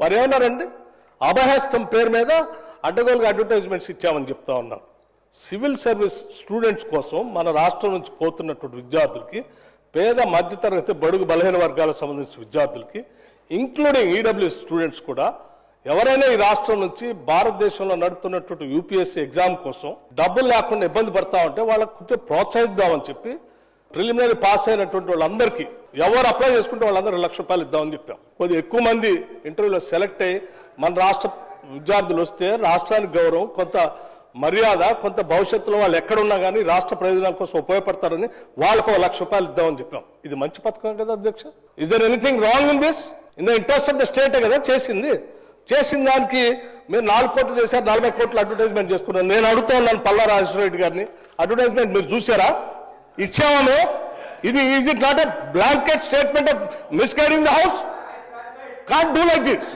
వారు ఏమన్నారండి అభహస్తం పేరు మీద అడ్డగోలుగా అడ్వర్టైజ్మెంట్స్ ఇచ్చామని చెప్తా ఉన్నారు సివిల్ సర్వీస్ స్టూడెంట్స్ కోసం మన రాష్ట్రం నుంచి పోతున్నటువంటి విద్యార్థులకి పేద మధ్యతరగతి బడుగు బలహీన వర్గాలకు సంబంధించిన విద్యార్థులకి ఇంక్లూడింగ్ ఈడబ్ల్యూ స్టూడెంట్స్ కూడా ఎవరైనా ఈ రాష్ట్రం నుంచి భారతదేశంలో నడుపుతున్నటువంటి యూపీఎస్సీ ఎగ్జామ్ కోసం డబ్బులు లేకుండా ఇబ్బంది పడతా ఉంటే వాళ్ళకు కొంచెం ప్రోత్సహిద్దామని చెప్పి ప్రిలిమినరీ పాస్ అయినటువంటి వాళ్ళందరికీ ఎవరు అప్లై చేసుకుంటే వాళ్ళందరూ లక్ష రూపాయలు ఇద్దామని చెప్పాం. కొద్దిగా ఎక్కువ మంది ఇంటర్వ్యూలో సెలెక్ట్ అయ్యి మన రాష్ట్ర విద్యార్థులు వస్తే రాష్ట్రానికి గౌరవం కొంత మర్యాద కొంత భవిష్యత్తులో వాళ్ళు ఎక్కడున్నా కానీ రాష్ట్ర ప్రయోజనాల కోసం ఉపయోగపడతారని వాళ్ళకు ఒక లక్ష రూపాయలు ఇద్దామని చెప్పాం. ఇది మంచి పథకం కదా అధ్యక్ష? Is there anything wrong in this in the interest of the స్టేటే కదా చేసింది. చేసిన దానికి మీరు నాలుగు కోట్లు చేశారు నలభై కోట్లు అడ్వర్టైజ్మెంట్ చేసుకున్నారు. నేను అడుగుతా ఉన్నాను పల్లా రాజేశ్వర రెడ్డి గారిని. అడ్వర్టైజ్మెంట్ మీరు చూసారా ఇచ్చామా మేము ఇది is it not a blanket statement of misguiding the house can't do like this